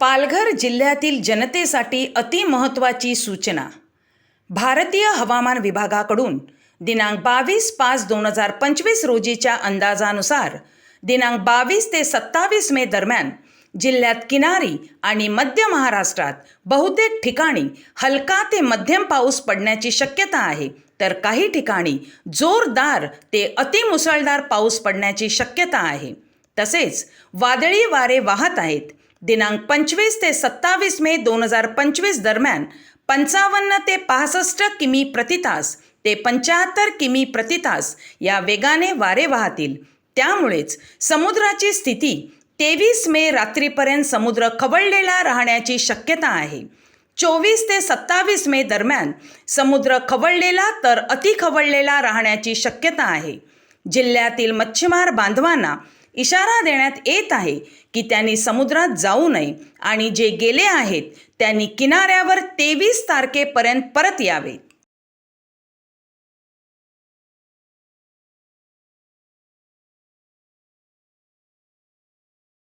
पालघर जिल्ह्यातील जनतेसाठी अतिमहत्त्वाची सूचना. भारतीय हवामान विभागाकडून दिनांक बावीस पाच दोन हजार पंचवीस रोजीच्या अंदाजानुसार दिनांक बावीस ते सत्तावीस मे दरम्यान जिल्ह्यात किनारी आणि मध्य महाराष्ट्रात बहुतेक ठिकाणी हलका ते मध्यम पाऊस पडण्याची शक्यता आहे. तर काही ठिकाणी जोरदार ते अतिमुसळधार पाऊस पडण्याची शक्यता आहे. तसेच वादळी वारे वाहत आहेत. दिनांक पंचवीस ते सत्तावीस मे दोन हजार पंचवीस दरम्यान पंचावन्न ते पासष्ट किमी प्रतितास ते पंच्याहत्तर किमी प्रतितास या वेगाने वारे वाहतील. त्यामुळेच समुद्राची स्थिती तेवीस मे रात्रीपर्यंत समुद्र खवळलेला राहण्याची शक्यता आहे. चोवीस ते सत्तावीस मे दरम्यान समुद्र खवळलेला तर अति खवळलेला राहण्याची शक्यता आहे. जिल्ह्यातील मच्छीमार बांधवांना इशारा देण्यात येत आहे की त्यांनी समुद्रात जाऊ नये आणि जे गेले आहेत त्यांनी किनाऱ्यावर तेवीस तारखेपर्यंत परत यावे.